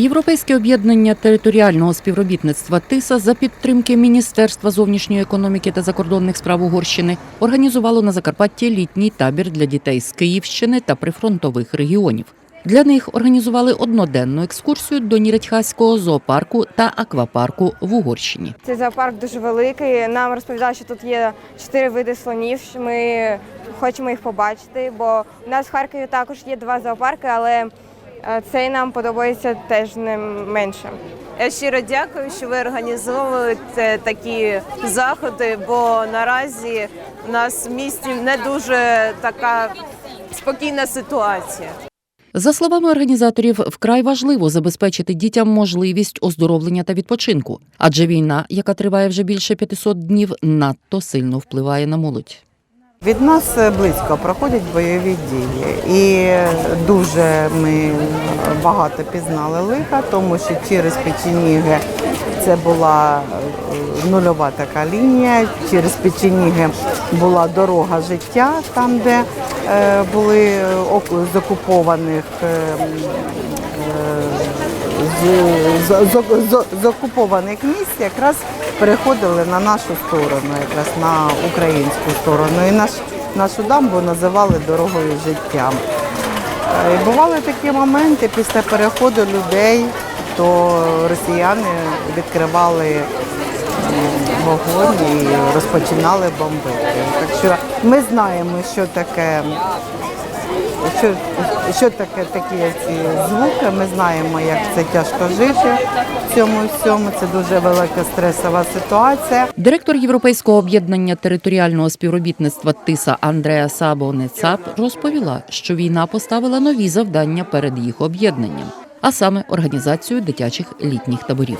Європейське об'єднання територіального співробітництва ТИСА за підтримки Міністерства зовнішньої економіки та закордонних справ Угорщини організувало на Закарпатті літній табір для дітей з Київщини та прифронтових регіонів. Для них організували одноденну екскурсію до Ніречхаського зоопарку та аквапарку в Угорщині. Цей зоопарк дуже великий. Нам розповідали, що тут є чотири види слонів. Ми хочемо їх побачити, бо у нас в Харкові також є два зоопарки, але цей нам подобається теж не менше. Я щиро дякую, що ви організовуєте такі заходи, бо наразі у нас в місті не дуже така спокійна ситуація. За словами організаторів, вкрай важливо забезпечити дітям можливість оздоровлення та відпочинку, адже війна, яка триває вже більше 500 днів, надто сильно впливає на молодь. Від нас е, близько проходять бойові дії, і дуже ми багато пізнали лиха, тому що через Печеніги це була е, нульова така лінія. Через Печеніги була дорога життя, там де е, були з окупованих. Е, з, з, з, місць якраз переходили на нашу сторону, якраз на українську сторону. І наш, нашу дамбу називали дорогою життя. Е, І бували такі моменти після переходу людей, то росіяни відкривали вогонь і розпочинали бомбити. Так що ми знаємо, що таке що, що таке такі ці звуки. Ми знаємо, як це тяжко жити в цьому всьому. Це дуже велика стресова ситуація. Директор Європейського об'єднання територіального співробітництва ТИСА Андреа Сабо Нецап розповіла, що війна поставила нові завдання перед їх об'єднанням, а саме організацію дитячих літніх таборів.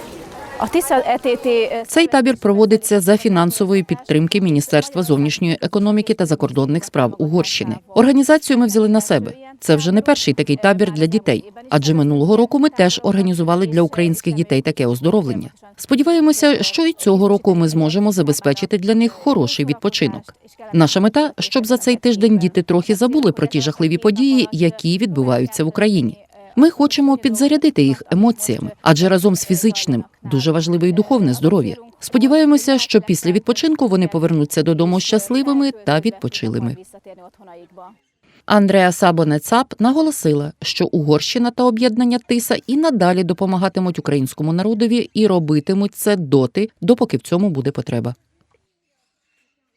Цей табір проводиться за фінансової підтримки Міністерства зовнішньої економіки та закордонних справ Угорщини. Організацію ми взяли на себе. Це вже не перший такий табір для дітей, адже минулого року ми теж організували для українських дітей таке оздоровлення. Сподіваємося, що і цього року ми зможемо забезпечити для них хороший відпочинок. Наша мета, щоб за цей тиждень діти трохи забули про ті жахливі події, які відбуваються в Україні. Ми хочемо підзарядити їх емоціями, адже разом з фізичним дуже важливе і духовне здоров'я. Сподіваємося, що після відпочинку вони повернуться додому щасливими та відпочилими. Андреа Сабонецап наголосила, що Угорщина та об'єднання ТИСА і надалі допомагатимуть українському народові і робитимуть це доти, допоки в цьому буде потреба.